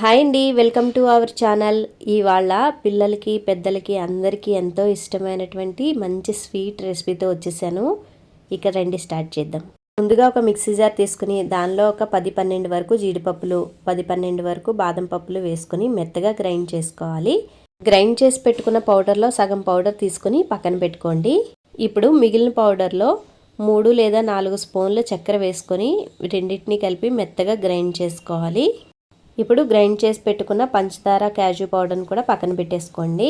Hi అండి welcome to our channel. ఇవాళ పిల్లలకి పెద్దలకి అందరికీ ఎంతో ఇష్టమైనటువంటి మంచి స్వీట్ రెసిపీతో వచ్చేసాను. ఇక రండి స్టార్ట్ చేద్దాం. ముందుగా ఒక మిక్సీ జార్ తీసుకుని దానిలో ఒక పది పన్నెండు వరకు జీడిపప్పులు పది పన్నెండు వరకు బాదం పప్పులు వేసుకుని మెత్తగా గ్రైండ్ చేసుకోవాలి. గ్రైండ్ చేసి పెట్టుకున్న పౌడర్లో సగం పౌడర్ తీసుకుని పక్కన పెట్టుకోండి. ఇప్పుడు మిగిలిన పౌడర్లో మూడు లేదా నాలుగు స్పూన్ల చక్కెర వేసుకొని రెండింటిని కలిపి మెత్తగా గ్రైండ్ చేసుకోవాలి. ఇప్పుడు గ్రైండ్ చేసి పెట్టుకున్న పంచదార క్యాజు పౌడర్ని కూడా పక్కన పెట్టేసుకోండి.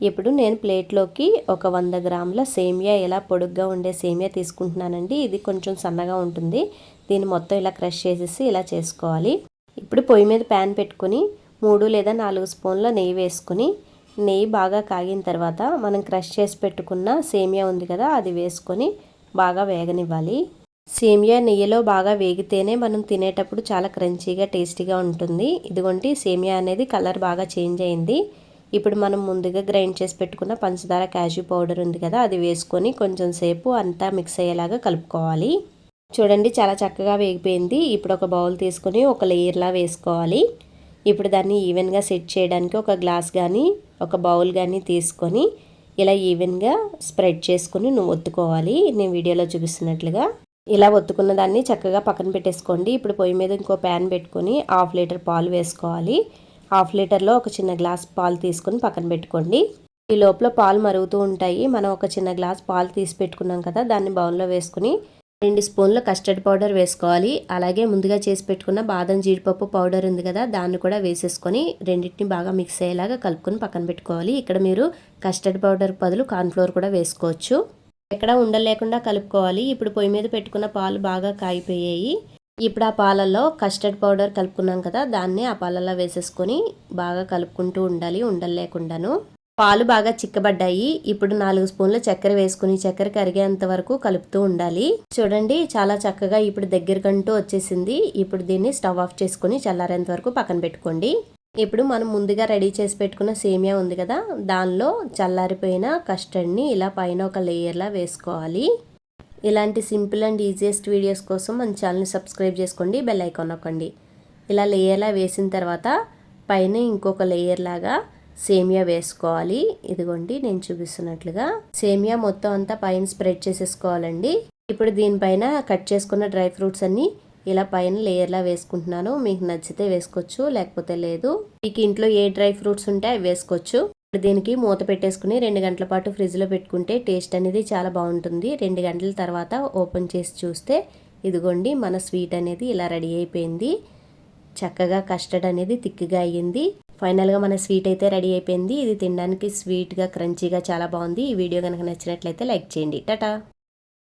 ఇప్పుడు నేను ప్లేట్లోకి ఒక వంద గ్రాముల సేమియా ఇలా పొడుగ్గా ఉండే సేమియా తీసుకుంటున్నానండి. ఇది కొంచెం సన్నగా ఉంటుంది. దీన్ని మొత్తం ఇలా క్రష్ చేసేసి ఇలా చేసుకోవాలి. ఇప్పుడు పొయ్యి మీద ప్యాన్ పెట్టుకుని మూడు లేదా నాలుగు స్పూన్ల నెయ్యి వేసుకుని నెయ్యి బాగా కాగిన తర్వాత మనం క్రష్ చేసి పెట్టుకున్న సేమియా ఉంది కదా అది వేసుకొని బాగా వేగనివ్వాలి. సేమియా నెయ్యిలో బాగా వేగితేనే మనం తినేటప్పుడు చాలా క్రంచీగా టేస్టీగా ఉంటుంది. ఇదిగోండి సేమియా అనేది కలర్ బాగా చేంజ్ అయింది. ఇప్పుడు మనం ముందుగా గ్రైండ్ చేసి పెట్టుకున్న పంచదార క్యాషూ పౌడర్ ఉంది కదా అది వేసుకొని కొంచెం సేపు అంతా మిక్స్ అయ్యేలాగా కలుపుకోవాలి. చూడండి చాలా చక్కగా వేగిపోయింది. ఇప్పుడు ఒక బౌల్ తీసుకొని ఒక లేయర్లా వేసుకోవాలి. ఇప్పుడు దాన్ని ఈవెన్గా సెట్ చేయడానికి ఒక గ్లాస్ కానీ ఒక బౌల్ కానీ తీసుకొని ఇలా ఈవెన్గా స్ప్రెడ్ చేసుకుని నువ్వు ఒత్తుకోవాలి. నేను వీడియోలో చూపిస్తున్నట్లుగా. ఇలా ఒత్తుకున్న దాన్ని చక్కగా పక్కన పెట్టేసుకోండి. ఇప్పుడు పొయ్యి మీద ఇంకో ప్యాన్ పెట్టుకొని హాఫ్ లీటర్ పాలు వేసుకోవాలి. హాఫ్ లీటర్లో ఒక చిన్న గ్లాస్ పాలు తీసుకొని పక్కన పెట్టుకోండి. ఈ లోపల పాలు మరుగుతూ ఉంటాయి. మనం ఒక చిన్న గ్లాస్ పాలు తీసి పెట్టుకున్నాం కదా దాన్ని బౌల్లో వేసుకుని రెండు స్పూన్ల కస్టర్డ్ పౌడర్ వేసుకోవాలి. అలాగే ముందుగా చేసి పెట్టుకున్న బాదం జీడిపప్పు పౌడర్ ఉంది కదా దాన్ని కూడా వేసేసుకొని రెండింటిని బాగా మిక్స్ అయ్యేలాగా కలుపుకొని పక్కన పెట్టుకోవాలి. ఇక్కడ మీరు కస్టర్డ్ పౌడర్ బదులు కార్న్ఫ్లోర్ కూడా వేసుకోవచ్చు. ఎక్కడ ఉండలేకుండా కలుపుకోవాలి. ఇప్పుడు పొయ్యి మీద పెట్టుకున్న పాలు బాగా కాగిపోయాయి ఇప్పుడు ఆ పాలల్లో కస్టర్డ్ పౌడర్ కలుపుకున్నాం కదా దాన్ని ఆ పాలల్లో వేసేసుకొని బాగా కలుపుకుంటూ ఉండాలి ఉండలేకుండాను. పాలు బాగా చిక్కబడ్డాయి. ఇప్పుడు నాలుగు స్పూన్ల చక్కెర వేసుకుని చక్కెర కరిగేంత వరకు కలుపుతూ ఉండాలి. చూడండి చాలా చక్కగా ఇప్పుడు దగ్గరకంటూ వచ్చేసింది. ఇప్పుడు దీన్ని స్టవ్ ఆఫ్ చేసుకుని చల్లారేంత వరకు పక్కన పెట్టుకోండి. ఇప్పుడు మనం ముందుగా రెడీ చేసి పెట్టుకున్న సేమియా ఉంది కదా దానిలో చల్లారిపోయిన కస్టర్డ్ని ఇలా పైన ఒక లేయర్లా వేసుకోవాలి. ఇలాంటి సింపుల్ అండ్ ఈజియెస్ట్ వీడియోస్ కోసం మన ఛానల్ని సబ్స్క్రైబ్ చేసుకోండి బెల్ ఐకాన్ నొక్కండి. ఇలా లేయర్లా వేసిన తర్వాత పైన ఇంకొక లేయర్ లాగా సేమియా వేసుకోవాలి. ఇదిగోండి నేను చూపిస్తున్నట్లుగా సేమియా మొత్తం అంతా పైన స్ప్రెడ్ చేసేసుకోవాలండి. ఇప్పుడు దీనిపైన కట్ చేసుకున్న డ్రై ఫ్రూట్స్ అన్నీ ఇలా పైన లేయర్లా వేసుకుంటున్నాను. మీకు నచ్చితే వేసుకోవచ్చు లేకపోతే లేదు. మీకు ఇంట్లో ఏ డ్రై ఫ్రూట్స్ ఉంటే అవి వేసుకోవచ్చు. దీనికి మూత పెట్టేసుకుని రెండు గంటల పాటు ఫ్రిడ్జ్లో పెట్టుకుంటే టేస్ట్ అనేది చాలా బాగుంటుంది. రెండు గంటల తర్వాత ఓపెన్ చేసి చూస్తే ఇదిగోండి మన స్వీట్ అనేది ఇలా రెడీ అయిపోయింది. చక్కగా కస్టర్డ్ అనేది థిక్గా అయ్యింది. ఫైనల్గా మన స్వీట్ అయితే రెడీ అయిపోయింది. ఇది తినడానికి స్వీట్గా క్రంచీగా చాలా బాగుంది. ఈ వీడియో కనుక నచ్చినట్లయితే లైక్ చేయండి. టాటా!